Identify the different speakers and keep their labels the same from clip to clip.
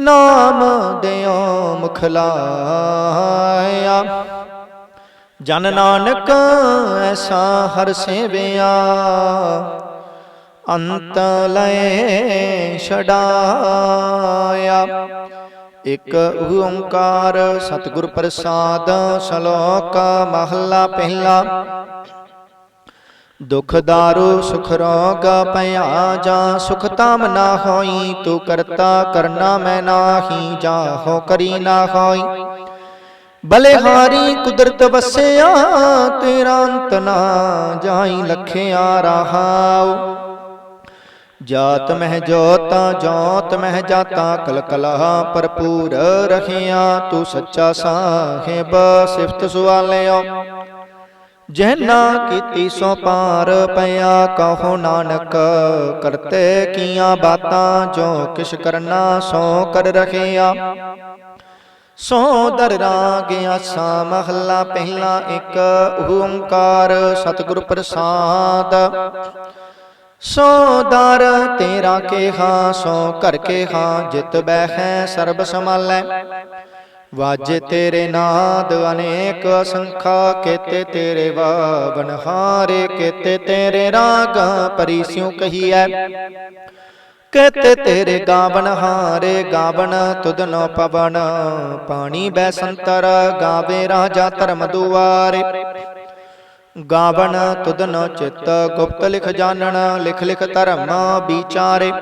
Speaker 1: ਨਾਮ ਦਿਓ ਮੁਖ ਲਾਇਆ ਜਨ ਨਾਨਕ ਐਸਾ ਹਰ ਸੇਵਿਆ। ਅੰਤ ਲਏ ਛਡਾਇਆ। ਇਕ ਓੰਕਾਰ ਸਤਿਗੁਰ ਪ੍ਰਸਾਦ, ਸ਼ਲੋਕ ਮਹਲਾ ਪਹਿਲਾ। ਦੁਖ ਦਾਰੂ ਸੁਖ ਰੋਗ ਭਇਆ ਜਾ ਸੁਖ ਤਾਮ ਨਾ ਹੋਈ ਤੂੰ ਕਰਤਾ ਕਰਨਾ ਮੈਂ ਨਾਹੀ ਜਾਹੋ ਕਰੀ ਨਾ ਹੋਈ ਬਲਿਹਾਰੀ ਕੁਦਰਤ ਵਸਿਆ ਤੇਰਾ ਅੰਤ ਨਾ ਜਾਈ ਲਖਿਆ ਰਹਾਉ ਜਾਤ ਮਹਿ ਜੋਤਾ ਜੋਤ ਮਹਿ ਜਾਤਾ ਕਲ ਕਲਾ ਭਰਪੂਰ ਰਖਿਆ ਤੂੰ ਸੱਚਾ ਸਾਹਿਬ ਸਿਫਤ ਸੁਆਲਿਓ ਜਹਨਾ ਕੀਤੀ ਸੋ ਪਾਰ ਪਿਆ ਕਹੋ ਨਾਨਕ ਕਰਤੇ ਕੀਆਂ ਬਾਤਾਂ ਜੋ ਕਿਛ ਕਰਨਾ ਸੋ ਕਰ ਰਖਿਆ ਸੋ ਦਰ ਰਾਗ ਆਸਾ ਮਹੱਲਾ ਪਹਿਲਾ ਇੱਕ ਓੰਕਾਰ ਸਤਿਗੁਰ ਪ੍ਰਸਾਦ। ਸੋ ਦਰ ਤੇਰਾ ਕੇਹਾ ਸੋ ਘਰ ਕੇਹਾ ਜਿਤ ਬਹਿ ਸਰਬ ਸਮਾਲੈ ਵਾਜੇ ਤੇਰੇ ਨਾਦ ਅਨੇਕ ਅਸੰਖਾ ਕੇਤੇ ਤੇਰੇ ਵਾਵਨ ਹਾਰੇ ਕੇਤੇ ਤੇਰੇ ਰਾਗ ਪਰਿਸਿਉ ਕਹੀਐ। ਕੇਤੇ ਤੇਰੇ ਗਾਵਨ ਹਾਰੇ ਗਾਵਨ ਤੁਧਨੋ ਪਵਨ ਪਾਣੀ ਬੈ ਸੰਤਰ ਗਾਵੇ ਰਾਜਾ ਧਰਮ ਦੁਆਰੇ। ਗਾਵਨ ਤੁਧਨੋ ਚਿੱਤ ਗੁਪਤ ਲਿਖ ਜਾਣਨ ਲਿਖ ਲਿਖ ਧਰਮ ਵਿਚਾਰੇ।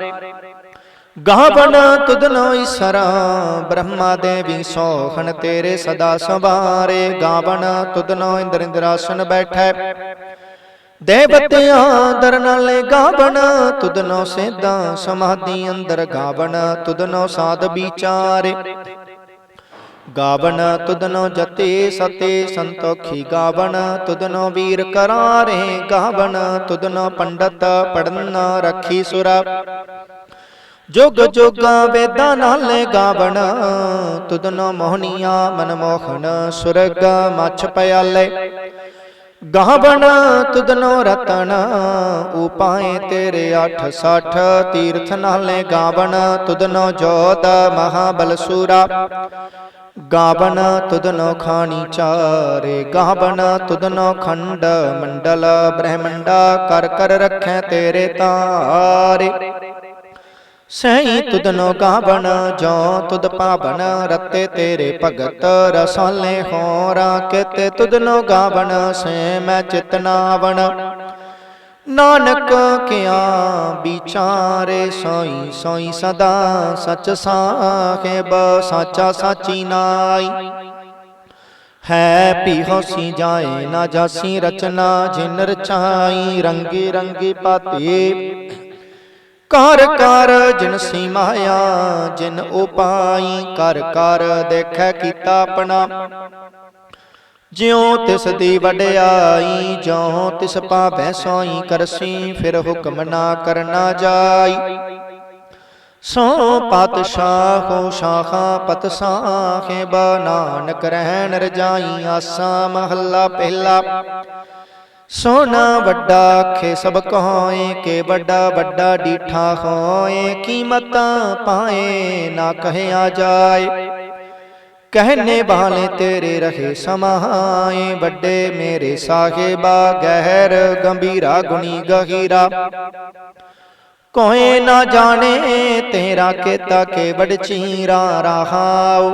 Speaker 1: ਗਾਵਨ ਤੁਧਨੋ ਈਸ਼ਰਾ ਬ੍ਰਹਮਾ ਦੇਵੀ ਸੋਹਣ ਤੇਰੇ ਸਦਾ ਸਵਾਰੇ। ਗਾਵਨ ਤੁਧਨੋ ਇੰਦਰ ਇੰਦਰਾਸਨ ਬੈਠੈ। ਦੇਵਤਿਆਂ ਦਰ ਨਾਲੇ ਗਾਵਨ ਤੁਧਨੋ ਸੇਦਾ ਸਮਾਧੀ ਅੰਦਰ। ਗਾਵਨ ਤੁਧਨੋ ਸਾਧ ਵਿਚਾਰੇ। ਗਾਵਨ ਤੁਧਨੋ ਜਤੇ ਸਤੇ ਸੰਤੋਖੀ। ਗਾਵਨ ਤੁਧਨੋ ਵੀਰ ਕਰਾਰੇ। ਗਾਵਨ ਤੁਧਨੋ ਪੰਡਤ ਪੜਨ ਰੱਖੀ ਸੁਰਾ। ਜੁਗ ਜੁਗ ਵੇਦਾਂ ਨਾਲੇ ਗਾਵਣ। ਤੁਧਨੋ ਮੋਹਨੀਆਂ ਮਨ ਮੋਹਨ ਸੁਰਗ ਮਛ ਪਿਆਲੇ। ਗਾਵਣ ਤੁਧਨੋ ਰਤਨ ਉਪਾਏ ਤੇਰੇ 860 ਤੀਰਥ ਨਾਲੇ ਗਾਵਣ। ਤੁਧਨੋ ਜੋਤ ਮਹਾਬਲ ਸੂਰਾ। ਗਾਵਣ ਤੁਧਨੋ ਖਾਣੀ ਚਾਰੇ। ਗਾਵਣ ਤੁਧਨੋ ਖੰਡ ਮੰਡਲ ਬ੍ਰਹਮੰਡਾ। ਕਰ ਕਰ ਰੱਖੈ ਤੇਰੇ ਤਾਰੇ। ਸਹੀ ਤੁਧਨੋ ਗਾਵਣ ਜੋ ਤੁਧ ਪਾਵਨ ਰਤੇ ਤੇਰੇ ਭਗਤ ਰਸਾਲੇ ਹੋਰਾ ਕਿਤੇ ਤੁਧਨੋ ਗਾਵਣ ਸੇ ਮੈਂ ਚਿਤਨਾਵਣ। ਨਾਨਕ ਕਿਆ ਵਿਚਾਰੇ ਸੋਈ ਸੋਈ ਸਦਾ ਸਚ ਸਾਹਿਬ ਸਾਚਾ ਸਾਚੀ ਨਾਈ। ਹੈ ਪੀ ਹੋਸੀ ਜਾਏ ਨਾ ਜਾਸੀ ਰਚਨਾ ਜਿਨ ਰਚਾਈ ਰੰਗੀ ਰੰਗੀ ਪਾਤੀ। ਕਰ ਕਰ ਜਿਨ ਸੀਮਾਇਆ ਜਿਨ ਉਪਾਈ ਕਰ ਕਰ ਦੇਖੈ ਕੀਤਾ ਆਪਣਾ। ਜਿਉ ਤਿਸ ਦੀ ਵਡਿਆਈ ਜਿਉ ਤਿਸ ਪਾਵੈ ਸੋਈ ਕਰਸੀ, ਫਿਰ ਹੁਕਮ ਨਾ ਕਰਨਾ ਜਾਈ। ਸੋ ਪਾਤਸ਼ਾਹੋ ਸ਼ਾਖਾ ਪਤ ਸ਼ਾਖੇ ਨਾਨਕ ਰਹਿਣ ਰਜਾਈ ਆਸਾ ਮਹੱਲਾ ਪਹਿਲਾ। ਸੋਨਾ ਵੱਡਾ ਖੇ ਸਭ ਕਹੋਏ, ਕੇ ਵੱਡਾ ਵੱਡਾ ਡੀਠਾ ਹੋਏ ਕੀਮਤਾਂ ਪਾਏ, ਨਾ ਕਹਿਆ ਜਾਏ। ਕਹਿਨੇ ਵਾਲੇ ਤੇਰੇ ਰਹੇ ਸਮਾਏ, ਵੱਡੇ ਮੇਰੇ ਸਾਹਿਬਾ, ਗਹਿਰ ਗੰਭੀਰਾ, ਗੁਣੀ ਗਹੀਰਾ। ਕੋਏ ਨਾ ਜਾਣੇ ਤੇਰਾ ਕੀਤਾ ਕੇ ਵਡ ਚੀਰਾ ਰਹਾਉ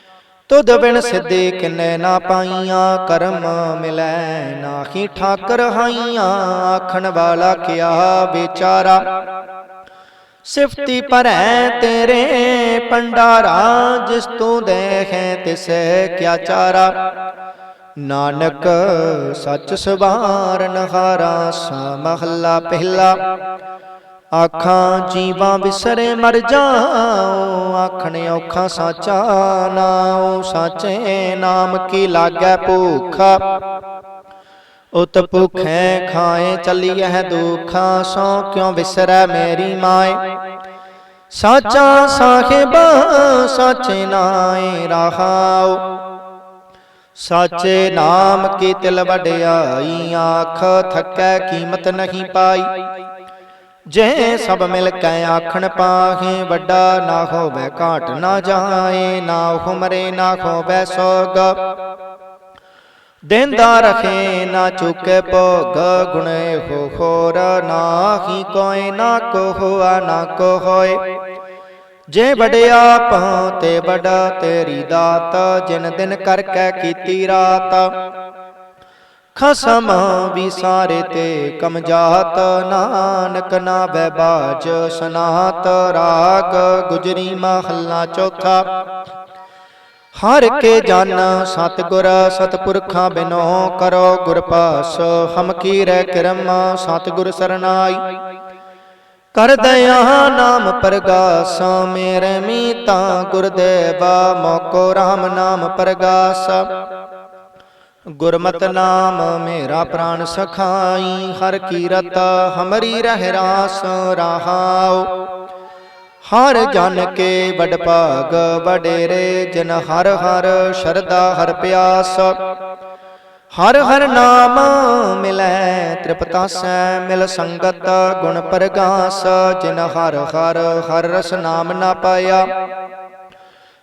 Speaker 1: ਤੁਧ ਬਿਨ ਸਿੱਧੇ ਕਿੰਨੇ ਨਾ ਪਾਈਆਂ, ਕਰਮ ਮਿਲੈ ਨਾਹੀ ਠਾਕਰ ਹਾਈਆਂ, ਆਖਣ ਵਾਲਾ ਕਿਆ ਵਿਚਾਰਾ? ਸਿਫਤੀ ਭਰੈ ਤੇਰੇ ਪੰਡਾਰਾ ਜਿਸ ਤੂੰ ਦੇਖੈ ਤਿਸ ਕਿਆ ਚਾਰਾ? ਨਾਨਕ ਸੱਚ ਸਵਾਰਨ ਹਾਰਾ, ਸਾ ਮਹੱਲਾ ਪਹਿਲਾ। ਆਖਾਂ, ਜੀਵਾਂ ਵਿਸਰੇ ਮਰ ਜਾਉ, ਆਖਣ ਔਖਾ ਸਾਚਾ ਨਾਉ, ਸਾਚੇ ਨਾਮ ਕੀ ਲਾਗੈ ਭੂਖਾ? ਉਤ ਭੁਖੈ ਖਾਏ, ਚੱਲੀਐ ਦੁਖਾ, ਸੋ ਕਿਉ ਵਿਸਰੈ ਮੇਰੀ ਮਾਏ? ਸਾਚਾ ਸਾਹਿਬ, ਸਾਚੇ ਨਾਏ, ਰਹਾਉ। ਸਾਚੇ ਨਾਮ ਕੀ ਤਿਲ ਵਡਿਆਈ, ਆਖ ਥਕੈ ਕੀਮਤ ਨਹੀਂ ਪਾਈ। ਜੇ ਸਭ ਮਿਲ ਕੈ ਆਖਣ ਪਾਹੇ, ਵੱਡਾ ਨਾ ਹੋਵੇ ਘਾਟ, ਨਾ ਜਾਏ, ਨਾ ਹੁਮਰੇ ਨਾ ਹੋਵੇ ਸੋਗ। ਦੇਂਦਾ ਰਖੇ, ਨਾ ਚੁਕੇ ਭੋਗ, ਗੁਣੇ ਹੋ ਹੋਰ ਨਾਹੀ, ਕੋਈ ਨਾ ਕੋ ਹੋਆ ਨਾ ਕੋ ਹੋਏ ਜੇ ਵਡਿਆ ਪਾਂ ਤੇ ਵਡਾ ਤੇਰੀ ਦਾਤ, ਜਿਨ ਦਿਨ ਕਰਕੇ ਕੀਤੀ ਰਾਤ। ਖਸਮ ਵੀ ਸਾਰੇ ਤੇ ਕਮਜਾਤ ਨਾਨਕ ਨਾ ਬੈ ਬਾਜ ਸਨਾਤ ਰਾਗ ਗੁਜਰੀ ਮਹੱਲਾ ਚੌਥਾ। ਹਰ ਕੇ ਜਨ ਸਤਗੁਰ ਸਤਪੁਰਖਾਂ ਬਿਨੋ ਕਰੋ ਗੁਰ ਪਾਸ ਹਮ ਕੀ ਰਹਿ ਕਰਮ ਸਤਗੁਰ ਸਰਨਾਈ। ਕਰ ਦਇਆ ਨਾਮ ਪ੍ਰਗਾਸ, ਮੇਰੇ ਮੀਤਾ ਗੁਰਦੇਵਾ, ਮੋਕੋ RAM ਨਾਮ ਪ੍ਰਗਾਸ। ਗੁਰਮਤਿ ਨਾਮ ਮੇਰਾ ਪ੍ਰਾਨ ਸਖਾਈ, ਹਰ ਕੀਰਤ ਹਮਰੀ ਰਹਿ ਰਾਸ ਰਹਾਉ। ਹਰ ਜਨ ਕੇ ਵਡ ਭਾਗ ਵਡੇਰੇ, ਜਿਨ ਹਰ ਹਰ ਸ਼ਰਦਾ ਹਰ ਪਿਆਸ। ਹਰ ਹਰ ਨਾਮ ਮਿਲੈ ਤ੍ਰਿਪਤਾਸੈ ਮਿਲ ਸੰਗਤ ਗੁਣ ਪ੍ਰਗਾਸ। ਜਿਨ ਹਰ ਹਰ ਹਰ ਰਸ ਨਾਮ ਨਾ ਪਾਇਆ।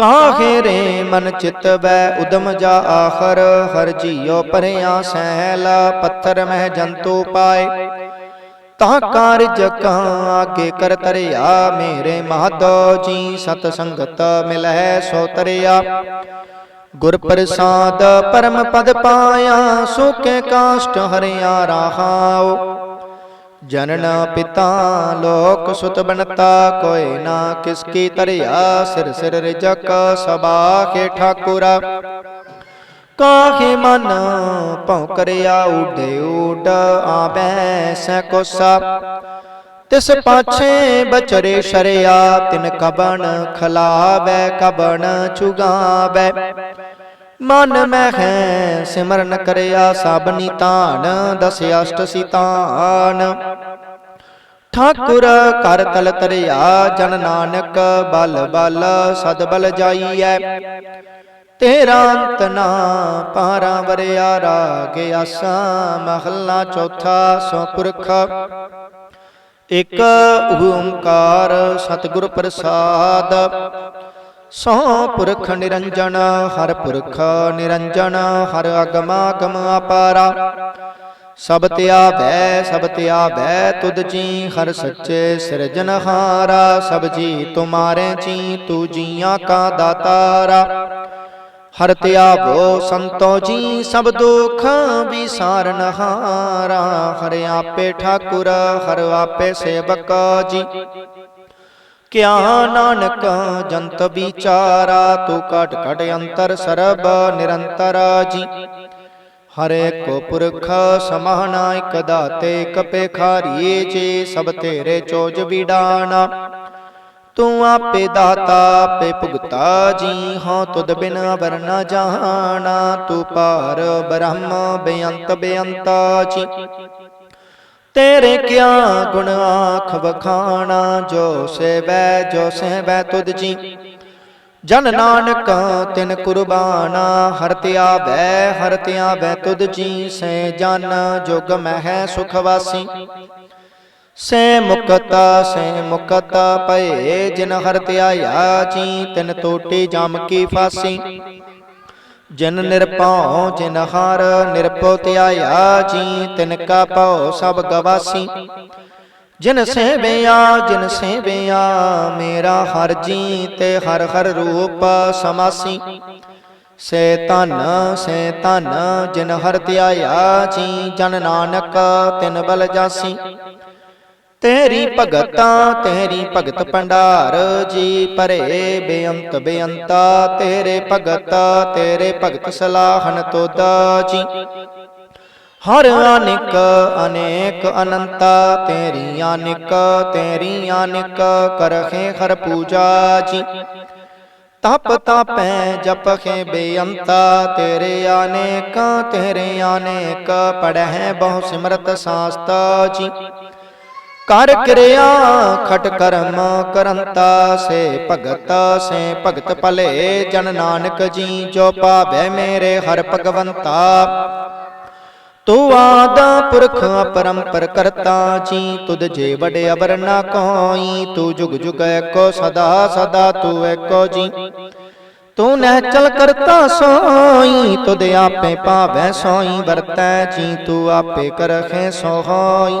Speaker 1: ਕਾਹੇ ਖੇਰੇ ਮਨ ਚਿਤ ਬੈ ਉਦਮ ਜਾ ਆਖਰ, ਹਰ ਜੀਉ ਪਰਿਆ ਸਹਿਲ, ਪੱਥਰ ਮਹਿ ਜੰਤੂ ਪਾਏ। ਤਾ ਕਾਰਜ ਕਾ ਆਗੇ ਕਰ ਤਰਿਆ, ਮੇਰੇ ਮਾਧੋ ਜੀ ਸਤ ਸੰਗਤ ਮਿਲੈ ਸੋ ਤਰਿਆ। ਗੁਰ ਪ੍ਰਸਾਦ ਪਰਮ ਪਦ ਪਾਇਆ ਸੁਖੇ ਕਾਸ਼ਟ ਹਰਿਆ ਰਹਾਉ। ਜਨਨ ਪਿਤਾ ਲੋਕ ਸੁਤ ਬਨਤਾ ਕੋਇ ਨਾ ਕਿਸ ਕੀ ਤਰਿਆ ਸਿਰ ਸਿਰ ਰਿਜਕ ਸਬਾਖੇ ਠਾਕੁਰਾ। ਕਾਹੇ ਮਨ ਭਉ ਕਰਿਆ ਉਡੇ ਉਡ ਆਬੈ ਸੈ ਕੋਸਾ। ਤਿਸ ਪਾਛੇ ਬਚਰੇ ਸ਼ਰਿਆ ਤਿਨ ਕਬਣ ਖਲਾਵੈ ਕਬਣ ਚੁਗਾਵੈ। ਮਨ ਮੈਂ ਹੈ ਸਿਮਰਨ ਕਰਿਆ ਸਭ ਨਿਤਾਨ ਦਸ ਅਸ਼ਟ ਸਿਤਾਨ ਠਾਕੁਰ ਕਰ ਤਲ ਤਰਿਆ, ਜਨ ਨਾਨਕ ਬਲ ਬਲ, ਸਦ ਬਲ ਜਾਈਐ। ਤੇਰਾ ਅੰਤ ਨਾ ਪਾਰਾ ਵਰਿਆ, ਰਾਗ ਆਸਾ, ਮਹੱਲਾ ਚੌਥਾ ਸੋ ਪੁਰਖ ਇਕ ਓੰਕਾਰ ਸਤਿਗੁਰ ਪ੍ਰਸਾਦ ਸੋ ਪੁਰਖ ਨਿਰੰਜਨ, ਹਰ ਪੁਰਖ ਨਿਰੰਜਨ, ਹਰ ਅਗਮਾ ਗਮ ਅਪਾਰਾ। ਸਭ ਧਿਆਵੈ ਸਭ ਧਿਆਵੈ ਤੁਧ ਜੀ, ਹਰ ਸੱਚੇ ਸਿਰਜਨਹਾਰਾ ਸਭ ਜੀ ਤੁਮਾਰੇ ਜੀ, ਤੂ ਜੀਆਂ ਕਾ ਦਾਤਾਰਾ। ਹਰ ਧਿਆਵੋ ਸੰਤੋ ਜੀ, ਸਭ ਦੁਖ ਵਿਸਾਰਨ ਹਾਰਾ। ਹਰ ਆਪੇ ਠਾਕੁਰ, ਹਰ ਆਪੇ ਸੇਵਕ ਜੀ। ਕਿਆ ਨਾਨਕ, ਜੰਤ ਵਿਚਾਰਾ, ਤੂੰ ਕਟ ਕਟ ਅੰਤਰ ਸਰਬ ਨਿਰੰਤਰ ਜੀ। ਹਰੇ ਕੋ ਪੁਰਖ ਸਮਾਨਾ ਇਕ ਦਾਤੇ ਕਪੇ ਖਾਰੀਏ ਜੇ ਸਭ ਤੇਰੇ ਚੋਜ ਵਿਡਾਣਾ। ਤੂੰ ਆਪੇ ਦਾਤਾ, ਆਪੇ ਭੁਗਤਾ ਜੀ, ਹਾਂ ਤੁਧ ਬਿਨ ਅਵਰ ਨ ਜਾਣਾ। ਤੂੰ ਪਾਰ ਬ੍ਰਹਮ ਬੇਅੰਤ ਬੇਅੰਤਾ ਜੀ। ਤੇਰੇ ਕਿਆ ਗੁਣ ਆਖ ਵਖਾਣਾ, ਜੋ ਸੇਵੈ ਜੋ ਸੇਵੈ ਤੁਧ ਜੀ। ਜਨ ਨਾਨਕ ਤਿਨ ਕੁਰਬਾਨਾ, ਹਰ ਧਿਆਵੈ ਹਰ ਧਿਆਵੈ ਤੁਧ ਜੀ। ਸੇ ਜਨ ਜੁਗ ਮਹਿ ਸੁਖ ਵਾਸੀ। ਸੇ ਮੁਕਤਾ ਸੇ ਮੁਕਤਾ ਭਏ, ਜਿਨ ਹਰ ਧਿਆਇਆ ਜੀ, ਤਿਨ ਤੋਟੀ ਜਮ ਕੀ ਫਾਸੀ। ਜਿਨ ਨਿਰਭਉ ਜਿਨ ਹਰ ਨਿਰਭਉ ਧਿਆਇਆ ਜੀ, ਤਿਨ ਕਾ ਭਉ ਸਭ ਗਵਾਸੀ। ਜਿਨ ਸੇਵਿਆ ਜਿਨ ਸੇਵਿਆ, ਮੇਰਾ ਹਰ ਜੀ ਤੇ ਹਰ ਹਰ ਰੂਪ ਸਮਾਸੀ। ਸੇ ਤਨ ਸੇ ਤਨ ਜਿਨ ਹਰ ਧਿਆਇਆ ਜੀ, ਜਨ ਨਾਨਕ ਤਿਨ ਬਲ ਜਾਸੀ। ਤੇਰੀ ਭਗਤਾ ਤੇਰੀ ਭਗਤ ਭੰਡਾਰ ਜੀ ਭਰੇ ਬੇਅੰਤ ਬੇਅੰਤਾ ਤੇਰੇ ਭਗਤ ਤੇਰੇ ਭਗਤ ਸਲਾਹਨ ਤੋਦਾ ਜੀ। ਹਰ ਅਨੇਕ ਅਨੇਕ ਅਨੰਤਾ ਤੇਰੀ ਅਨੇਕ ਤੇਰੀ ਅਨੇਕ ਕਰਖੇ ਹਰ ਪੂਜਾ ਜੀ। ਤਪ ਤਾਪੈ ਜਪਖੇ ਬੇਅੰਤਾ ਤੇਰੇ ਅਨੇਕ ਤੇਰੇ ਅਨੇਕ ਪੜਹਿ ਬਹੁ ਸਿਮਰਤ ਸਾਸਤਾ ਜੀ। ਕਰ ਕਿਰਿਆ ਖਟ ਕਰਮ ਕਰੰਤਾ ਸੇ ਭਗਤ ਸੇ ਭਗਤ ਭਲੇ ਜਨ ਨਾਨਕ ਜੀ ਜੋ ਪਾਵੈ ਮੇਰੇ ਹਰ ਭਗਵੰਤਾ। ਤੂੰ ਆਦ ਪੁਰਖ ਅਪਰੰਪਰ ਕਰਤਾ ਜੀ ਤੁਧ ਜੇ ਵਡੇ ਅਵਰ ਨਾ ਕੋਈ ਤੂੰ ਜੁਗ ਜੁਗ ਏਕੋ ਸਦਾ ਸਦਾ ਤੂੰ ਏਕੋ ਜੀ। ਤੂੰ ਨਹਿ ਚਲ ਕਰਤਾ ਸੋਈ ਤੁਧ ਆਪੇ ਪਾਵੈ ਸੋਈ ਵਰਤੈ ਜੀ ਤੂੰ ਆਪੇ ਕਰਖੇ ਸੋਹੋਈ।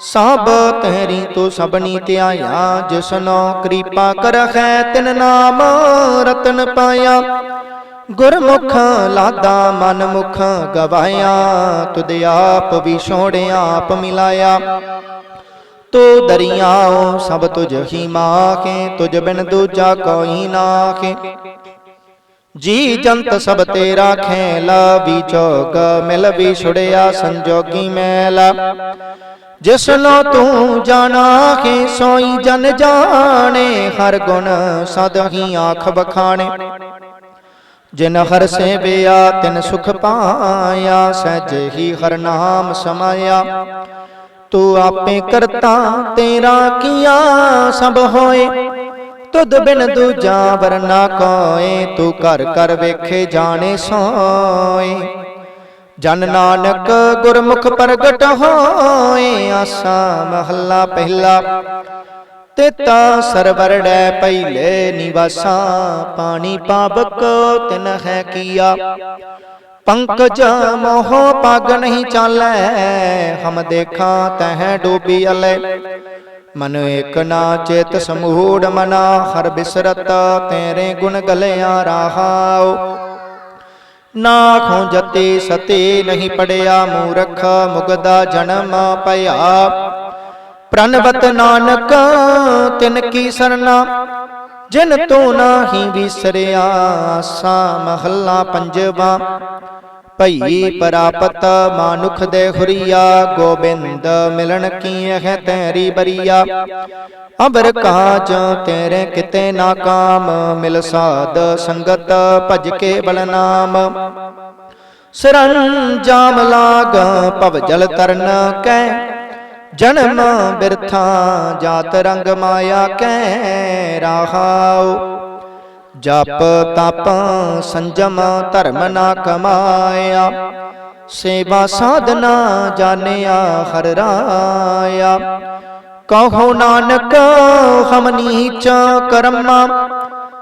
Speaker 1: ਸਭ ਤੇਰੀ ਤੂੰ ਸਭਨੀ ਧਿਆਇਆ ਜਿਸਨੋ ਕਿਰਪਾ ਕਰਖੈ ਤਿਨ ਨਾਮ ਰਤਨ ਪਾਇਆ। ਗੁਰਮੁਖ ਲਾਦਾ ਮਨ ਮੁਖ ਗਵਾਇਆ, ਤੁਧ ਆਪ ਵੀ ਛੋੜਿਆ ਆਪ ਮਿਲਾਇਆ। ਤੂੰ ਦਰਿਆਓ ਸਭ ਤੁਝ ਹੀ ਮਾਖੇ, ਤੁਝ ਬਿਨ ਦੂਜਾ ਕੋਈ ਨਾਖੇ। ਜੀ ਜੰਤ ਸਭ ਤੇਰਾ ਖੇਲ ਵਿਚੋਗ ਮਿਲ ਵੀ ਛੁੜਿਆ, ਸੰਜੋਗੀ ਮੈਲਾ। ਜਿਸਨੋ ਤੂੰ ਜਾਣਾ ਕੇ ਸੋਈ ਜਨ ਜਾਣੇ, ਹਰ ਗੁਣ ਸਦ ਹੀ ਆਖ ਬਖਾਣੇ। ਜਿਨ ਹਰ ਸੇਵਿਆ, ਤਿਨ ਸੁਖ ਪਾਇਆ, ਸਹਿਜ ਹੀ ਹਰ ਨਾਮ ਸਮਾਇਆ। ਤੂੰ ਆਪੇ ਕਰਤਾ ਤੇਰਾ ਕੀਆ ਸਭ ਹੋਏ। ਤੁਧ ਬਿਨ ਦੂਜਾ ਵਰਨਾ ਕੋਏ, ਤੂੰ ਘਰ ਘਰ ਵੇਖੇ ਜਾਣੇ ਸੋਏ। ਜਨ ਨਾਨਕ ਗੁਰਮੁਖ ਪ੍ਰਗਟ ਹੋਏ ਆਸਾ ਮਹੱਲਾ ਪਹਿਲਾ। ਤੇਤਾ ਸਰਵਰੜੈ ਪਹਿਲੇ ਨਿਵਾਸਾ, ਪਾਣੀ ਪਾਵਕ ਤਿਨ ਹੈ ਕੀਆ। ਪੰਕਜ ਮੋਹ ਪਗ ਨਹੀਂ ਚਾਲੈ, ਹਮ ਦੇਖਾਂ ਤਹ ਡੂਬੀ ਅਲੇ। ਮਨ ਏਕ ਨਾ ਚੇਤ ਸਮੂੜ ਮਨਾ, ਹਰ ਬਿਸਰਤ ਤੇਰੇ ਗੁਣ ਗਲਿਆ ਰਹਾਉ। ਨਾਖੋਂ ਜਤੇ ਸਤੇ ਨਹੀਂ ਪੜਿਆ ਮੂਰਖ ਮੁਗਦਾ ਜਨਮ ਭਇਆ। ਪ੍ਰਨਵਤ ਨਾਨਕ, ਤਿਨ ਕੀ ਸਰਨਾ, ਜਿਨ ਤੂੰ ਨਾਹੀ ਵਿਸਰਿਆ ਸਾ ਮਹੱਲਾ ਪੰਜਵਾ। ਭਈ ਪ੍ਰਾਪਤ ਮਾਨੁਖ ਦੇ ਹੁਰੀਆ ਗੋਬਿੰਦ ਮਿਲਣ ਕੀ ਹੈ ਤੇਰੀ ਬਰੀਆ? ਅਬਰ ਕਾਜ ਤੇਰੇ ਕਿਤੇ ਨਾ ਕਾਮ ਮਿਲ ਸਾਧ ਸੰਗਤ ਭਜ ਕੇ ਬਲ ਨਾਮ। ਸਰੰਜਾਮ ਲਾਗ ਭਵ ਜਲ ਤਰਨ ਕੈ। ਜਨਮ ਬਿਰਥਾ ਜਾਤ ਰੰਗ ਮਾਇਆ ਕੈ। ਰਹਾਉ। ਜਪ ਤਪ ਸੰਜਮ ਧਰਮ ਨਾ ਕਮਾਇਆ, ਸੇਵਾ ਸਾਧਨਾ ਜਾਣਿਆ ਹਰ ਰਾਇਆ। ਕਹੋ ਨਾਨਕ, ਹਮ ਨੀਚ ਕਰਮਾ,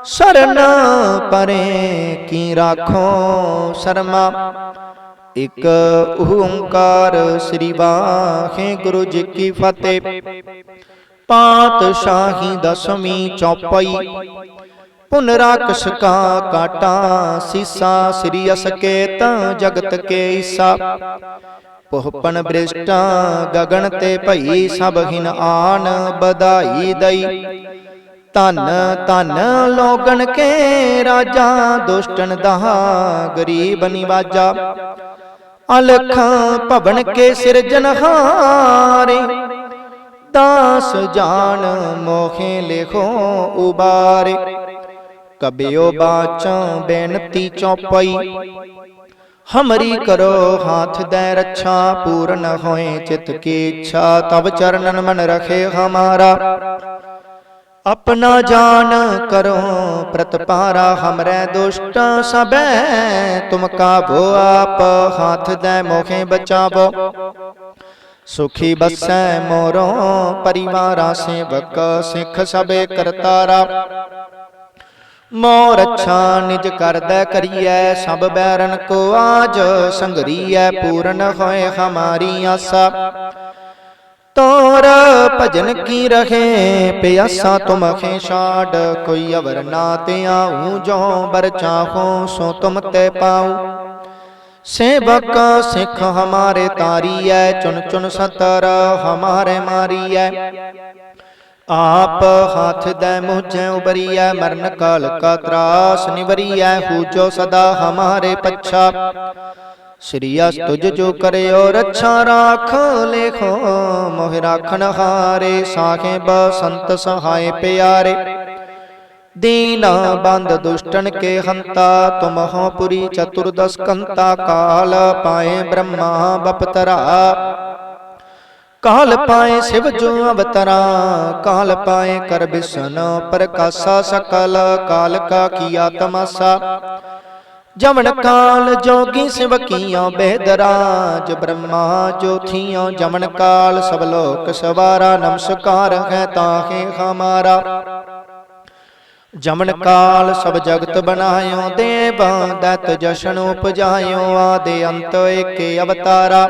Speaker 1: ਸਰਨ ਪਰੇ ਕੀ ਰਾਖੋ ਸ਼ਰਮਾ। ਇਕ ਓੰਕਾਰ ਸ੍ਰੀ ਵਾਹਿਗੁਰੂ ਜੀ ਕੀ ਫਤਿਹ। ਪਾਤਸ਼ਾਹੀ ਦਸਵੀਂ ਚੌਪਈ ਪੁਨਰਾਕਸ਼ ਕਾ ਕਾਟਾ, ਸੀਸਾ, ਸ੍ਰੀ ਅਸਕੇਤ ਜਗਤ ਕੇ ਈਸਾ। ਪੋਹਪਨ ਬ੍ਰਿਸ਼ਟਾ, ਗਗਨ ਤੇ ਭਈ ਸਭ ਹਿਨ ਆਨ ਬਧਾਈ ਦਈ। ਧਨ ਧਨ ਲੋਗਣ ਕੇ ਰਾਜਾ, ਦੁਸ਼ਟਨ ਦਾ ਗਰੀਬ ਨਿਵਾਜਾ। ਅਲਖ ਭਵਨ ਕੇ ਸਿਰਜਨਹਾਰੇ ਦਾਸ ਜਾਨ ਮੋਹੇ ਲਿਖੋ ਉਬਾਰੇ। ਕਬਿਓ ਬਾਚਾਂ, ਬੇਨਤੀ ਚੌਪਈ। ਹਮਰੀ ਕਰੋ ਹਾਥ ਦੈ ਰੱਛਾ, ਪੂਰਨ ਹੋਏ ਚਿਤ ਕੀ ਇੱਛਾ ਤਬ ਚਰਨਨ ਮਨ ਰਖੇ ਹਮਾਰਾ। ਆਪਣਾ ਜਾਨ ਕਰੋ ਪ੍ਰਤਪਾਰਾ ਹਮਰੇ ਦੁਸ਼ਟ ਸਬੈ ਤੁਮ ਕਾਬੋ ਆਪ, ਹਾਥ ਦੈ ਮੋਖੇ ਬਚਾਵੋ। ਸੁਖੀ ਬਸੈ ਮੋਰੋ, ਪਰਿਵਾਰਾ ਸੇਵਕ, ਸਿੱਖ ਸਬੇ ਕਰਤਾਰਾ। ਮੋਰ ਅੱਛਾ ਨਿਜ ਕਰਦਾ ਕਰੀਐ, ਸਭ ਬੈਰਨ ਕੋ ਆਜ ਸੰਗਰੀਐ, ਪੂਰਨ ਹੋਏ ਹਮਾਰੀ ਆਸਾ। ਤੋਰ ਭਜਨ ਕੀ ਰਖੇ ਪਿਆਸਾ ਤੁਮਖੇ ਛਾੜ, ਕੋਈ ਅਵਰ ਨਾ ਤੇ ਆਉ ਜੋ ਬਰ ਚਾਹੋ ਸੋ ਤੁਮ ਤੇ ਪਾਉ ਸੇਵਕ ਸਿੱਖ ਹਮਾਰੇ ਤਾਰੀਐ ਚੁਨ ਚੁਨ ਸਤਰ ਹਮਾਰੇ ਮਾਰੀਐ। ਆਪ ਹੱਥ ਦੈ ਮੁਝੈ ਉਬਰੀਐ, ਮਰਨ ਕਾਲ ਕਾ ਤਰਾਸ ਨਿਵਰੀਐ ਹੂਜੋ ਸਦਾ ਹਮਾਰੇ ਪੱਛਾ। ਸ੍ਰੀ ਅਸ ਤੁਜ ਜੋ ਕਰਿਓ ਰੱਛਾ ਰਾਖ, ਲੇਖੋ, ਮੋਹਿ ਰਾਖਨ ਹਾਰੇ ਸਾਖੇ ਬਸੰਤ ਸਹਾਇ ਪਿਆਰੇ। ਦੀਨਾ ਬੰਦ ਦੁਸ਼ਟਨ ਕੇ ਹੰਤਾ ਤੁਮਹੁ ਪੁਰੀ ਚਤੁਰਦਸ ਕੰਤਾ ਕਾਲ, ਪਾਏ ਬ੍ਰਹਮਾ ਬਪਤਰਾ। ਕਾਲ ਪਾਏ ਸਿਵ ਜੋ ਅਵਤਰਾ ਕਾਲ ਪਾਏ ਕਰ ਬਿਸਨ ਪ੍ਰਕਾਸ਼ਾ ਸਕਲ ਕਾਲ ਕਾ ਕੀਆ ਤਮਾਸਾ। ਜਮਨ ਕਾਲ ਜੋਗੀ ਸਿਵ ਕੀਓ ਬੇਦਰਾਜ ਬ੍ਰਹਮਾ ਜੋਥੀਓ ਜਮਨ ਕਾਲ ਸਭ ਲੋਕ ਸਵਾਰਾ ਨਮਸਕਾਰ ਹੈ ਤਾਹੇ ਹਮਾਰਾ। ਜਮਨ ਕਾਲ ਸਭ ਜਗਤ ਬਨਾਇਓ ਦੇਵ ਦਤ ਜਸ਼ਨ ਉਪਜਾਇਓ ਆਦੇ ਅੰਤ ਏਕੇ ਅਵਤਾਰਾ।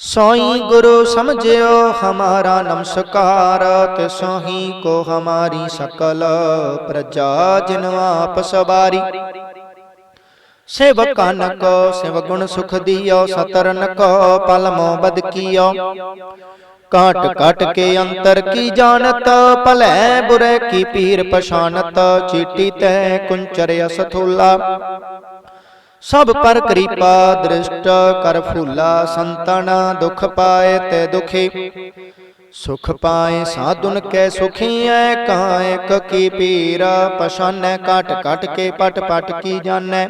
Speaker 1: ਸੋਈ ਗੁਰੂ ਸਮਝਿਓ ਹਮਾਰਾ ਨਮਸਕਾਰ ਤਿਸੋਹੀ ਕੋ ਹਮਾਰੀ ਸਕਲ ਪ੍ਰਜਾ ਜਿਨ ਆਪ ਸਵਾਰੀ। ਸੇਵਕਨ ਕੋ ਸਿਵ ਗੁਣ ਸੁਖ ਦਿਓ ਸਤਰਨ ਕੋ ਪਲ ਮੋ ਬਦ ਕੀਓ। ਕਾਟ ਕਾਟ ਕੇ ਅੰਤਰ ਕੀ ਜਾਣਤ ਭਲੇ ਬੁਰੇ ਕੀ ਪੀਰ ਪਛਾਨਤ ਚੀਟੀ ਤੈ ਕੁੰਚਰ ਅਸਥੂਲਾ ਸਭ ਪਰ ਕਿਰਪਾ ਦ੍ਰਿਸ਼ਟ ਕਰ ਫੂਲਾ ਸੰਤਨ ਦੁਖ ਪਾਏ ਤੇ ਦੁਖੀ। ਸੁਖ ਪਾਏ ਸਾਧੁਨ ਕੈ ਸੁਖੀਐ ਕਾਇਕ ਕੀ ਪੀਰ ਪਛਾਨੈ ਕਟ ਕਟ ਕੇ ਪਟ ਪਟ ਕੀ ਜਾਣੈ।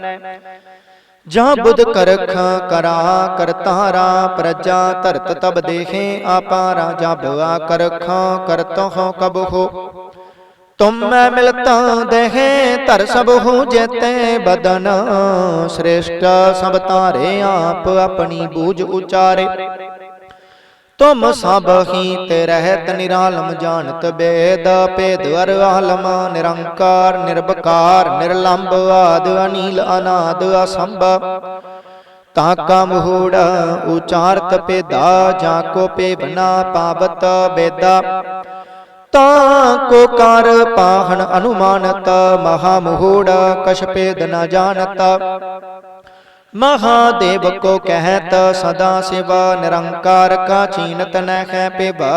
Speaker 1: ਜਾਂ ਬੁਧ ਕਰਖ ਕਰਾ ਕਰਤਾਰਾ ਪ੍ਰਜਾ ਧਰਤ ਤਬ ਦੇਖੇ ਆਪਾਰਾ ਜਬ ਆ ਕਰਖਾਂ ਕਰਤਹੁ ਕਬਹੁ ਤੁਮ ਮੈਂ ਮਿਲਤਾ ਦੇਹੇ, ਧਰ ਸਭ ਹੂੰ ਜੇਤੇ ਬਦਨ। ਸ੍ਰੇਸ਼ਟ ਸਭ ਤਾਰੇ ਆਪ ਆਪਣੀ ਬੂਝ ਉਚਾਰੇ। ਤੁਮ ਸਭ ਹੀ ਤੇ ਰਹਿਤ ਨਿਰਾਲਮ, ਜਾਣਤ ਬੇਦ, ਭੇਦ ਅਰ ਆਲਮ। ਨਿਰੰਕਾਰ ਨਿਰਭਕਾਰ ਨਿਰਲੰਭ ਆਦ, ਅਨੀਲ, ਅਨਾਦ, ਅਸੰਭ। ਤਾ ਕਾ ਮਹੂੜ ਉਚਾਰਤ ਪੇਦਾ ਜਾ ਕੋ ਪੇਵਨਾ ਪਾਵਤ ਬੇਦਾ ਤਾ ਕੋ ਕਰ ਪਾਹਣ ਅਨੁਮਾਨਤ ਮਹਾ ਮਹੂੜ ਕਛ ਭੇਦ ਨ ਜਾਣਤ। ਮਹਾਦੇਵ ਕੋ ਕਹਿਤ, ਸਦਾ ਸਿਵਾ ਨਿਰੰਕਾਰ ਕਾ ਚੀਨਤ ਨ ਹੈ ਪਿਭਾ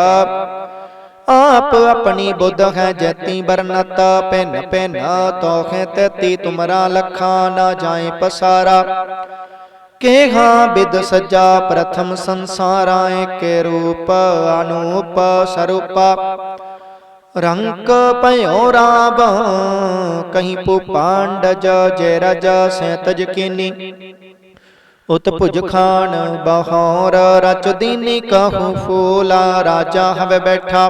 Speaker 1: ਆਪ ਆਪਣੀ ਬੁੱਧ ਹੈ ਜੈਤੀ ਬਰਨਤ ਪਿੰਨ ਪਿੰਨ ਤੋਖੇ ਤੇਤੀ ਤੁਮਰਾ ਲਖਾਂ ਨਾ ਜਾਏ ਪਸਾਰਾ। ਕੇਹਾ ਬਿਦ ਸਜਾ ਪ੍ਰਥਮ ਸੰਸਾਰਾ ਏਕੇ ਰੂਪ ਅਨੂਪ ਸਰੂਪਾ। ਰੰਕ ਭਇਓ ਰਾਵ, ਕਹੀਂ ਪੂ ਪਾਂਡਜ, ਜੈ ਰਾਜਾ ਸੈਤਜ ਕੀਨੀ ਉਤ ਭੁਜ ਖਾਨ ਬਹੌਰ, ਰਚ ਦੀਨੀ, ਕਹੂ ਫੂਲਾ, ਰਾਜਾ ਹਵੇ ਬੈਠਾ।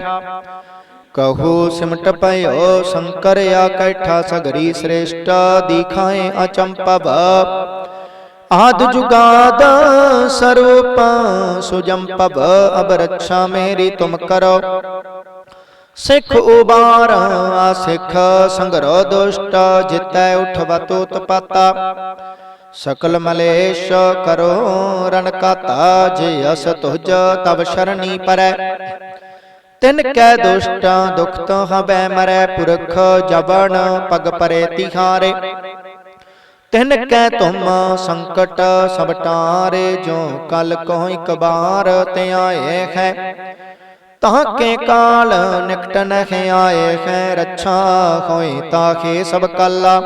Speaker 1: ਕਹੂ ਸਿਮਟ ਪਇਓ ਸ਼ੰਕਰ ਆਕੈਠਾ ਸਗਰੀ ਸ੍ਰੇਸ਼ਟ, ਦਿਖਾਏ ਅਚੰਪਵ। ਆਦ ਜੁਗਾਦ ਸਰੂਪ ਸੁਜੰਪਵ, ਅਬ ਰੱਛਾ ਮੇਰੀ ਤੁਮ ਕਰੋ। ਸਿੱਖ ਉਬਾਰਾ ਸਿੱਖ ਸੰਗਰੋ ਦੁਸ਼ਟ ਜਿਤੈ ਉਠਵਾ ਤੋਤ ਪਾਤਾ। ਸਕਲ ਮਲੇਸ਼ ਕਰੋ ਰਨ ਕਾਤਾ ਜੇ ਅਸ ਤੁਜ ਤਬ ਸ਼ਰਣੀ ਪਰੈ। ਤਿਨ ਕੈ ਦੁਸ਼ਟਾਂ ਦੁਖ ਤੋ ਹਬੈ ਮਰੈ ਪੁਰਖ ਜਬਨ ਪਗ ਪਰੇ ਤਿਹਾਰੇ। ਤਿਨ ਕੈ ਤੁਮ ਸੰਕਟ ਸਭ ਟਾਰੇ ਜੋ ਕਲ ਕੋਇ ਕਬਾਰ ਤੇ ਆਏ ਹੈ। ਤਾਕੇ ਕਾਲ ਨਿਕਟ ਨਹਿ ਆਏ ਹੈ ਰੱਛਾ ਹੋਏ ਤਾਕੇ ਸਭ ਕਾਲਾ।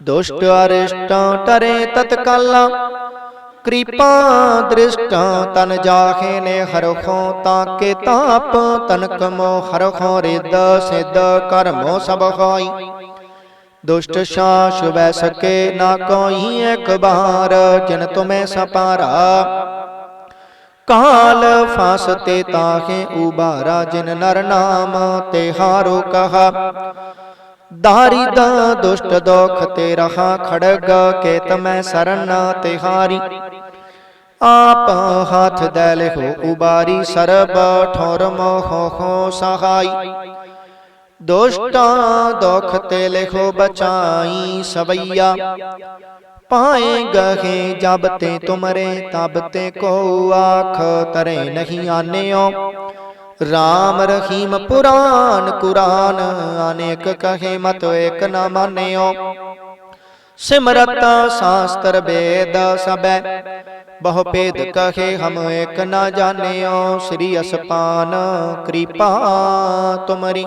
Speaker 1: ਦੁਸ਼ਟ ਅਰਿਸ਼ਟ ਟਰੇ ਤਤਕਾਲਾ ਕਿਰਪਾ ਦ੍ਰਿਸ਼ਟ ਤਨ ਜਾਖੇ ਨੇ ਹਰਖੋ ਤਾਕੇ ਤਾਪ ਤਨਕ ਮੋ ਹਰਖੋ ਰਿਦ ਸਿਧ ਕਰਮੋ ਸਭ ਹੋਈ। ਦੁਸ਼ਟ ਸ਼ਾਸ ਬੈ ਸਕੇ ਨਾ ਕੋਈ ਇੱਕ ਬਾਰ ਜਿਨ ਤੁਮੇ ਸਪਾਰਾ। ਕਾਲ ਫਾਸਤੇ ਤਾਹੇ ਉਬਾਰਾ ਜਿਨ ਨਰ ਨਾਮ ਤੇ ਹਾਰੋ ਕਹਾ। ਦਾਰੀ ਦਾ ਦੁਸ਼ਟ ਦੋਖ ਤੇ ਰਹਾ ਖੜਗ ਕੇਤ ਮੈਂ ਸਰਨ ਤੇ ਹਾਰੀ। ਆਪ ਹੱਥ ਦੇ ਲਿਖੋ ਉਬਾਰੀ ਸਰਬ ਠੋਰ ਮੋਹ ਹੋ ਸਹਾਈ। ਦੁਸ਼ਟਾਂ ਦੁਖ ਤੇ ਲਿਖੋ ਬਚਾਈ ਸਵਈਆ। ਪਾਏ ਗਹੇ ਜਬ ਤੇ ਤੁਮਰੇ, ਤਬ ਤੇ ਕੋ ਆਖ, ਤਰੇ ਨਹੀਂ ਆਨਿਓ। RAM ਰਹੀਮ ਪੁਰਾਨ, ਕੁਰਾਨ ਅਨੇਕ ਕਹੇ ਮਤ, ਏਕ ਨ ਮਾਨਿਓ। ਸਿਮਰਤ ਸ਼ਾਸਤਰ ਵੇਦ ਸਬੈ ਬਹੁ ਭੇਦ ਕਹੇ ਹਮ, ਏਕ ਨਾ ਜਾਣਿਓ। ਸ੍ਰੀ ਅਸਪਾਨ, ਕਿਰਪਾ ਤੁਮਰੀ।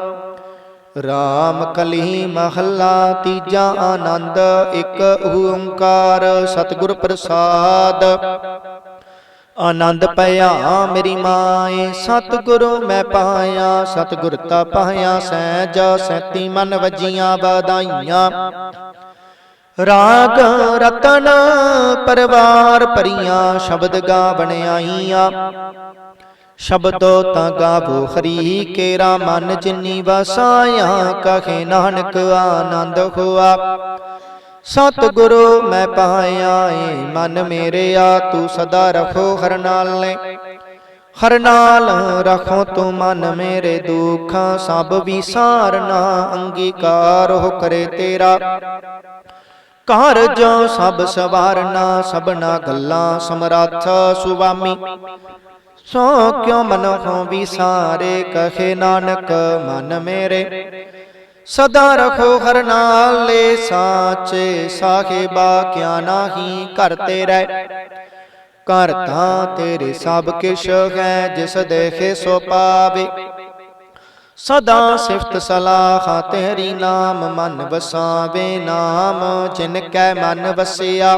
Speaker 1: ਰਾਮ ਕਲੀ ਮਹੱਲਾ ਤੀਜਾ ਆਨੰਦ, ਇੱਕ ਓੰਕਾਰ ਸਤਿਗੁਰ ਪ੍ਰਸਾਦ। ਆਨੰਦ ਪਿਆ ਮੇਰੀ ਮਾਏ, ਸਤਿਗੁਰੂ ਮੈਂ ਪਾਇਆ, ਸਤਿਗੁਰ ਤਾ ਪਾਇਆ ਸਹਿਜ, ਸੈਤੀ ਮਨ ਵਜੀਆਂ ਵਧਾਈਆਂ। ਰਾਗ ਰਤਨ ਪਰਵਾਰ ਪਰੀਆਂ ਸ਼ਬਦ ਗਾ ਬਣਾਈਆਂ ਸ਼ਬਦੋ ਤਾਂ ਗਾਵੋ, ਹਰੀ ਕੇਰਾ ਮਨ ਜਿਨੀ ਵਸਾਇਆ, ਕਹੇ ਨਾਨਕ ਆਨੰਦ ਹੋਆ। ਸਤਿਗੁਰੂ ਮੈਂ ਪਾਇਆ ਏ, ਮਨ ਮੇਰੇ ਆ ਤੂੰ ਸਦਾ ਰਖੋ ਹਰ ਨਾਲੇ। ਹਰ ਨਾਲ ਰਖੋ ਤੂੰ ਮਨ ਮੇਰੇ ਦੁੱਖ, ਸਭ ਵਿਸਾਰਨਾ ਅੰਗੀਕਾਰ ਹੋ ਕਰੇ ਤੇਰਾ। ਘਰ ਜੋ ਸਭ ਸਵਾਰਨਾ, ਸਭਨਾ ਗੱਲਾਂ ਸਮਰੱਥ ਸੁਆਮੀ। ਸੋ ਕਿਉ ਮਨ ਹੋ ਵਿਸਾਰੇ ਕਹੇ ਨਾਨਕ, ਮਨ ਮੇਰੇ? ਸਦਾ ਰਖੋ ਹਰ ਨਾਲੇ, ਸਾਚੇ ਸਾਹਿਬਾ ਕਿਆ ਨਾਹੀ ਘਰ ਤੇਰੇ। ਕਰ ਤਾਂ ਤੇਰੇ ਸਭ ਕਿਛ ਹੈ, ਜਿਸ ਦੇਖੇ ਸੋ ਪਾਵੇ। ਸਦਾ ਸਿਫਤ ਸਲਾਹ ਤੇਰੀ ਨਾਮ ਮਨ ਵਸਾਵੇ, ਨਾਮ ਜਿਨ ਕੈ ਮਨ ਵਸਿਆ।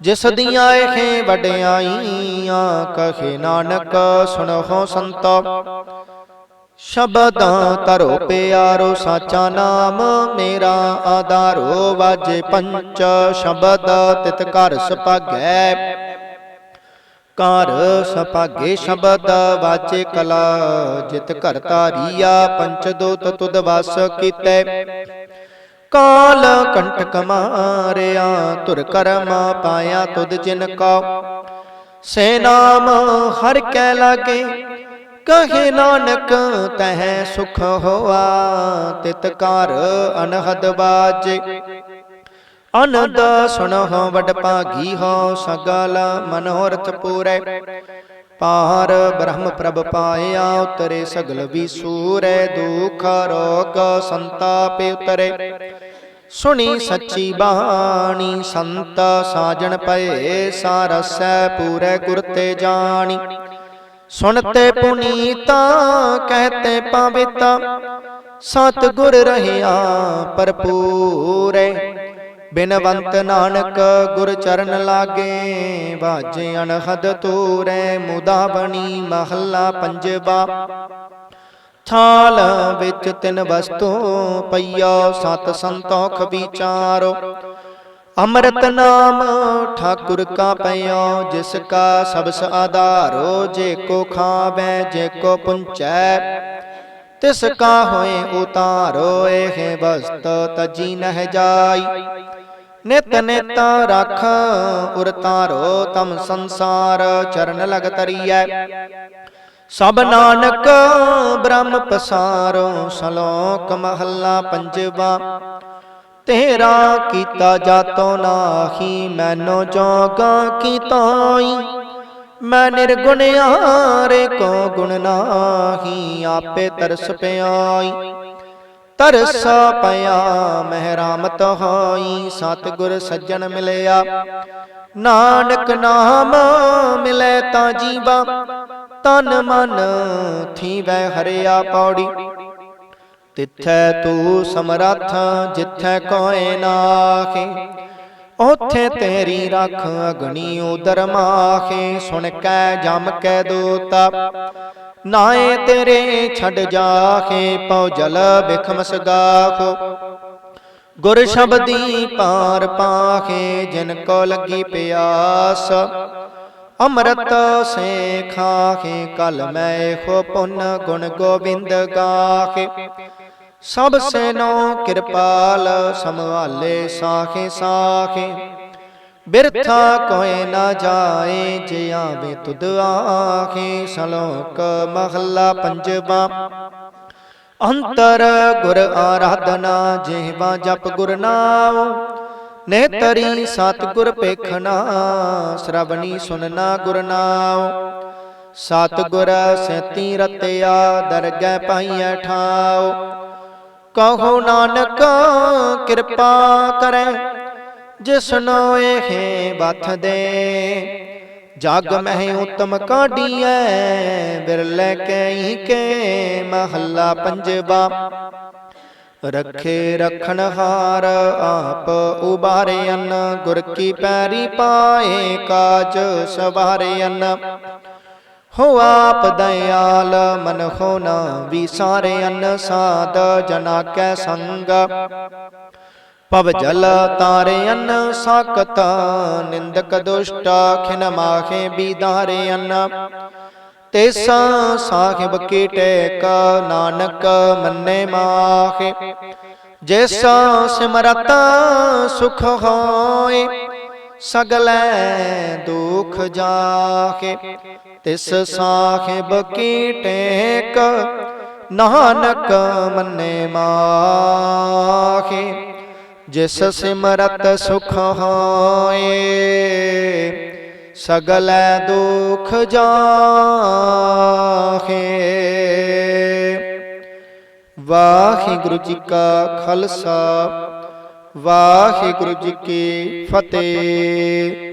Speaker 1: ਜਿਸ ਦੀਆਂ ਇਹ ਵਡਿਆਈਆਂ ਕਹੇ ਨਾਨਕ ਸੁਣੋ ਸੰਤੋ। ਸ਼ਬਦਾਂ ਤਰੋ ਪਿਆਰੋ ਸਾਚਾ ਨਾਮ ਮੇਰਾ ਆਧਾਰੋ ਵਾਜੇ ਪੰਚ ਸ਼ਬਦ ਤਿਤ ਘਰ ਸੁਭਾਗੈ। ਘਰ ਸੁਭਾਗੇ ਸ਼ਬਦ ਵਾਜੇ ਕਲਾ ਜਿਤ ਘਰ ਧਾਰੀਆ ਪੰਚ ਦੋਤ ਤੁਧ ਵਸ ਕੀਤੇ। ਕਾਲ ਕੰਟਕ ਮਾਰਿਆ, ਤੁਰ ਕਰਮ ਪਾਇਆ ਤੁਧ ਜਿਨ ਕਾ। ਸੇ ਨਾਮ ਹਰ ਕੈ ਲਾਗੇ, ਕਹੇ ਨਾਨਕ ਤਹਿ ਸੁਖ ਹੋਆ, ਤਿਤ ਕਰ ਅਨਹਦ ਬਾਜੇ। ਅਨੰਦ ਸੁਣਹੁ ਵਡ ਭਾਗੀ ਹੋ, ਸਗਲ ਮਨੋਰਥ ਪੂਰੇ। ਪਾਰ ਬ੍ਰਹਮ ਪ੍ਰਭ ਪਾਇਆ, ਉਤਰੇ ਸਗਲ ਵਿਸੂਰੇ ਦੁਖ ਰੋਗ ਸੰਤਾਪੇ ਉਤਰੇ। ਸੁਣੀ ਸੱਚੀ ਬਾਣੀ, ਸੰਤ ਸਾਜਣ ਪਏ ਸਾਰਸੈ ਪੂਰੇ ਗੁਰ ਤੇ ਜਾਣੀ। ਸੁਣਤੇ ਪੁਨੀਤਾ, ਕਹਤੇ ਪਵਿੱਤਾ ਸਤ ਗੁਰ ਰਹਿਆ ਭਰਪੂਰੇ ਬਿਨਵੰਤ ਨਾਨਕ ਗੁਰ ਚਰਨ ਲਾਗੇ ਬਾਜੇ ਅਣਹਦ ਤੂਰੇ ਮੁਦਾ ਬਣੀ ਮਹੱਲਾ ਪੰਜਵਾ। ਥਾਲ ਵਿੱਚ ਤਿੰਨ ਵਸਤੂ ਪਈਓ ਸਤ ਸੰਤੋਖ ਵਿਚਾਰੋ। ਅੰਮ੍ਰਿਤ ਨਾਮ ਠਾਕੁਰ ਕਾ ਪਈਓ ਜਿਸ ਕਾ ਸਬਸ ਆਧਾਰੋ, ਜੇ ਕੋ ਖਾਵੇ, ਜੇ ਕੋ ਪੁੰਚੈ। ਤਿਸ ਕਾ ਹੋਏ ਉਤਾਰੋ ਇਹ ਵਸਤ, ਤਜੀ ਨਹਿ ਜਾਈ। ਨਿਤ ਨਿਤ ਰਖ, ਉਰ ਤਾਰੋ ਤਮ ਸੰਸਾਰ, ਚਰਨ ਲਗ ਤਰੀਐ। ਸਭ ਨਾਨਕ ਬ੍ਰਹਮ ਪਸਾਰੋ, ਸ਼ਲੋਕ ਮਹੱਲਾ ਪੰਜਵਾ। ਤੇਰਾ ਕੀਤਾ ਜਾਤੋ ਨਾਹੀ, ਮੈਨੋ ਜੋਗਾ ਕੀਤਾਈ ਮੈਂ ਨਿਰਗੁਣ ਆਰੇ ਕੋ ਗੁਣ ਨਾਹੀ, ਆਪੇ ਤਰਸ ਪਿਆਈ। ਤਰਸ ਪਿਆ, ਮਹਿਰਾਮਤ ਹੋਈ, ਸਤਿਗੁਰ ਸੱਜਣ ਮਿਲਿਆ। ਨਾਨਕ ਨਾਮ ਮਿਲੇ ਤਾਂ ਜੀਵਾ, ਤਨ ਮਨ ਥੀਵੈ ਹਰਿਆ ਪੌੜੀ। ਤਿੱਥੈ ਤੂੰ ਸਮਰੱਥ, ਜਿੱਥੈ ਕੋਇ ਨਾਖੇ ਉਥੇ ਤੇਰੀ ਰੱਖ ਅਗਣੀ ਉਦਰ ਮਾਖੇ ਸੁਣ ਕੈ ਜਮ ਕੈ ਦੂਤਾ। ਨਾਏ ਤੇਰੇ ਛੱਡ ਜਾਖੇ ਪਉ ਜਲ ਬਿਖਮਸ ਗਾਖੋ। ਗੁਰ ਸ਼ਬਦੀ ਪਾਰ ਪਾਖੇ ਜਿਨ ਕੋ ਲੱਗੀ ਪਿਆਸ। ਅੰਮ੍ਰਿਤ ਸੇ ਖਾਖੇ ਕਲ ਮੈਂ ਖੋ ਪੁੰਨ ਗੁਣ ਗੋਬਿੰਦ ਗਾਖੇ। ਸਭ ਸੈਨੋ ਕਿਰਪਾਲ, ਸੰਭਾਲੇ ਸਾਖੇ ਸਾਖੇ। ਬਿਰਥਾ ਕੋਏ ਨਾ ਜਾਏ, ਜੇ ਆਵੇ ਤੁਧ ਆਖੇ। ਸ਼ਲੋਕ ਮਹੱਲਾ ਪੰਜਵਾ। ਅੰਤਰ ਗੁਰ ਆਰਾਧਨਾ, ਜਿਹਵਾ ਜਪ ਗੁਰ ਨਾਮ। ਨੇਤਰੀ ਸਤਿਗੁਰ ਪੇਖਣਾ ਸ਼ਰਵਣੀ ਸੁਨਣਾ ਗੁਰ ਨਾਮ। ਸਤਿਗੁਰ ਸੇਤੀ ਰਤਿਆ, ਦਰਗਹਿ ਪਾਈਐ ਠਾਓ ਕਹੋ ਨਾਨਕ, ਕਿਰਪਾ ਕਰੈ। ਜਿਸਨੋ ਇਹ ਬਥ ਦੇ, ਜਗ ਮਹਿ ਉਤਮ ਕਾਢੀਐ, ਬਿਰਲੇ ਕਈ ਕੇ ਮਹੱਲਾ ਪੰਜਵਾ। ਰਖੇ ਰਖਣ ਹਾਰ ਆਪ ਉਬਾਰਿਅਨ, ਗੁਰ ਕੀ ਪੈਰੀ ਪਾਏ ਕਾਜ ਸਵਾਰਿਅਨ। ਹੋ ਆਪ ਦਇਆਲ ਮਨ ਹੋ ਨਾ ਵਿਸਾਰੇ ਅਨ ਸਾਧ ਜਨਾ ਕੈ ਸੰਗ। ਪਵ ਜਲ ਤਾਰੇ ਅਨ ਸਾਕਤ ਨਿੰਦਕ ਦੁਸ਼ਟ, ਖਿਨ ਮਾਖੇ ਬੀਦਾਰੇ ਅਨ। ਤੇਸਾ ਸਾਹਿਬ ਕੀ ਟੇਕ, ਨਾਨਕ ਮੰਨੇ ਮਾਖੇ। ਜੈਸਾ ਸਿਮਰਤ ਸੁਖ ਹੋਏ, ਸਗਲੇ ਦੁਖ ਜਾਖੇ। ਤਿਸ ਸਾਹਿਬ ਕੀ ਟੇਕ, ਨਾਨਕ ਮੰਨੇ ਮਾਖੇ ਜਿਸ ਸਿਮਰਤ ਸੁਖ ਹੋਏ, ਸਗਲੇ ਦੁਖ ਜਾਖੇ ਵਾਹਿਗੁਰੂ ਜੀ ਕਾ ਖਾਲਸਾ, ਵਾਹਿਗੁਰੂ ਜੀ ਕੀ ਫਤਿਹ।